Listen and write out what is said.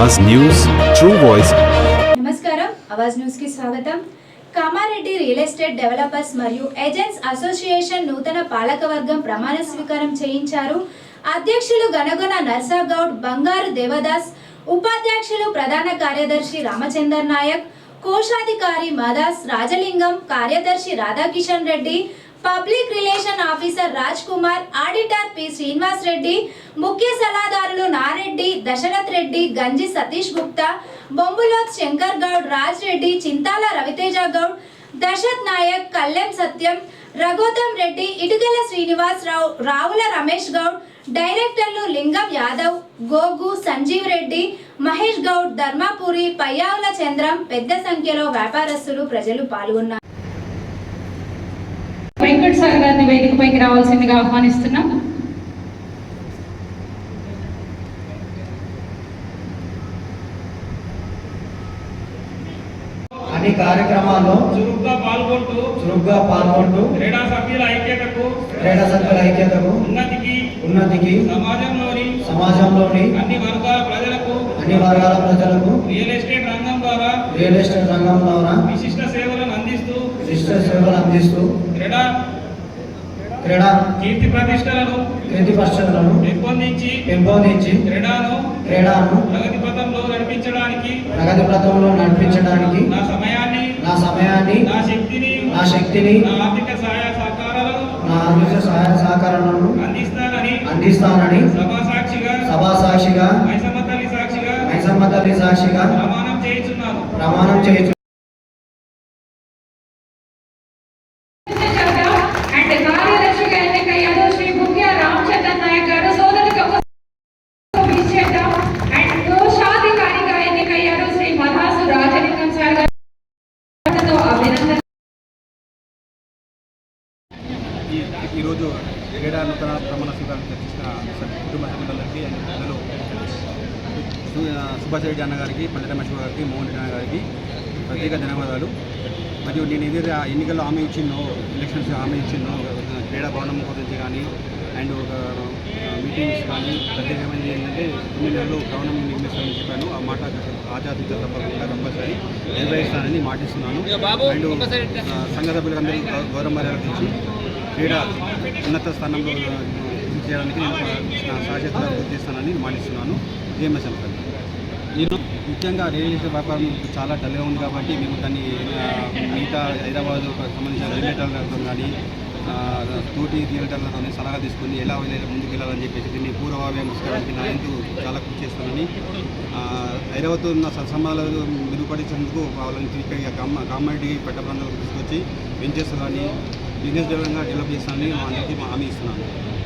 Avaz news true voice. నమస్కారం అవాజ్ న్యూస్కి స్వాగతం. కామారెడ్డి రియల్ ఎస్టేట్ డెవలపర్స్ మరియు ఏజెంట్స్ అసోసియేషన్ నూతన పాలకవర్గం ప్రమాణ స్వీకారం చేయించారు. అధ్యక్షులు గనగొన నర్సాగౌడ్ బంగారు దేవదాస్ ఉపాధ్యక్షులు ప్రధాన కార్యదర్శి రామచందర్ నాయక్ కోశాధికారి మదాస్ రాజలింగం కార్యదర్శి Radhakishan Reddy public relation officer Raj Kumar auditor P Srinivas Reddy ముఖ్య సలహాదారులు నారెడ్డి దశరథ్ రెడ్డి గంజి సతీష్ గుప్తా బొంబులోత్ శంకర్ గౌడ్ రాజ్ రెడ్డి చింతాల రవితేజ గౌడ్ దశరథ్ నాయక్ కల్లెం సత్యం రఘోతం రెడ్డి ఇటుకల శ్రీనివాస్ రావు రావుల రమేష్ గౌడ్ డైరెక్టర్లు లింగం యాదవ్ గోగు సంజీవ్ రెడ్డి మహేష్ గౌడ్ ధర్మాపురి పయ్యావుల చంద్రం పెద్ద సంఖ్యలో వ్యాపారస్తులు ప్రజలు పాల్గొన్నారు. వెంకట్ సార్ గారిని వేదికపైకి రావాల్సిందిగా ఆహ్వానిస్తున్నాం. అన్ని కార్యక్రమాల్లో చురుగ్గా పాల్గొంటూ చురుగ్గా పాల్గొంటూ క్రీడా సభ్యుల ఐక్యతకు క్రీడా సంఘాల ఐక్యతకు ఉన్నతికి ఉన్నతికి సమాజంలోని సమాజంలోని అన్ని వర్గాల ప్రజలకు అన్ని వర్గాల ప్రజలకు రియల్ ఎస్టేట్ రంగం ద్వారా రియల్ ఎస్టేట్ రంగంలో విశిష్ట సేవలను అందిస్తూ విశిష్ట సేవలు అందిస్తూ క్రీడా క్రీడా కీర్తి ప్రతిష్టలను కీర్తి పశ్చలను పెంపొందించి పెంపొందించి క్రీడాను క్రీడాను ప్రగతి పథంలో నడిపించడానికి ప్రగతి పథంలో నడిపించడానికి నా సమయాన్ని నా సమయాన్ని నా శక్తిని నా శక్తిని నా ఆర్థిక సహాయ సహకారాలను నా ఆర్థిక సహాయ సహకారాలను అందిస్తానని అందిస్తానని సభా సాక్షిగా సభా సాక్షిగా సాక్షిగా సాక్షిగా ప్రమాణం చేయించున్నాను. ప్రమాణం చేయొచ్చు ఈ ఈరోజు క్రీడా నూతన ప్రమాణ స్వీకారం చేసిన కుటుంబ సభ్యులందరికీ అండ్ పిల్లలు సుభాష్ రెడ్డి అన్న గారికి పల్లె రమేష్ గారికి మోహన్ రెడ్డి అన్న గారికి ప్రత్యేక ధన్యవాదాలు. మరియు నేను ఏదైతే ఎన్నికల్లో హామీ ఇచ్చిన్నో ఎలక్షన్స్ హామీ ఇచ్చిన్నో క్రీడా భవనం గురించి కానీ అండ్ ఒక మీటింగ్స్ కానీ ప్రత్యేకమైనది ఏంటంటే తొమ్మిది నెలలు భవనం నిర్మిస్తానని చెప్పాను. ఆ మాట ఆజాదీతో తప్పకుండా కంపల్సరీ నిర్వహిస్తానని మాటిస్తున్నాను. అండ్ సంఘ సభ్యులందరూ గౌరవ మర్యాదలు ఇచ్చి క్రీడా ఉన్నత స్థానంలో చేయడానికి నేను సాధ్యత సాధ్యతలు అభివృద్ధి చేస్తానని మాటిస్తున్నాను డిఎంఎస్ నేను ముఖ్యంగా రియల్ ఎస్టేట్ వ్యాపారం చాలా డల్గా ఉంది కాబట్టి మేము దాన్ని మిగతా హైదరాబాద్ సంబంధించిన రిలేటర్లతో కానీ తోటి రియల్టర్లతో సలహా తీసుకుని ఎలా ముందుకెళ్ళాలని ముందుకు వెళ్ళాలని చెప్పేసి దీన్ని పూర్వభావ్యం తీసుకోవడానికి నా ఎందుకు చాలా కృషి చేస్తానని హైదరాబాద్తో ఉన్న సత్సంబంధాలు మెరుగుపరిచేందుకు వాళ్ళని తిరిగి కామ కామారెడ్డి పెట్ట తీసుకొచ్చి వెంచర్స్ కానీ బిజినెస్ డెవలప్మెంట్ డెవలప్ చేస్తానని మా అందరికీ హామీ ఇస్తున్నాను.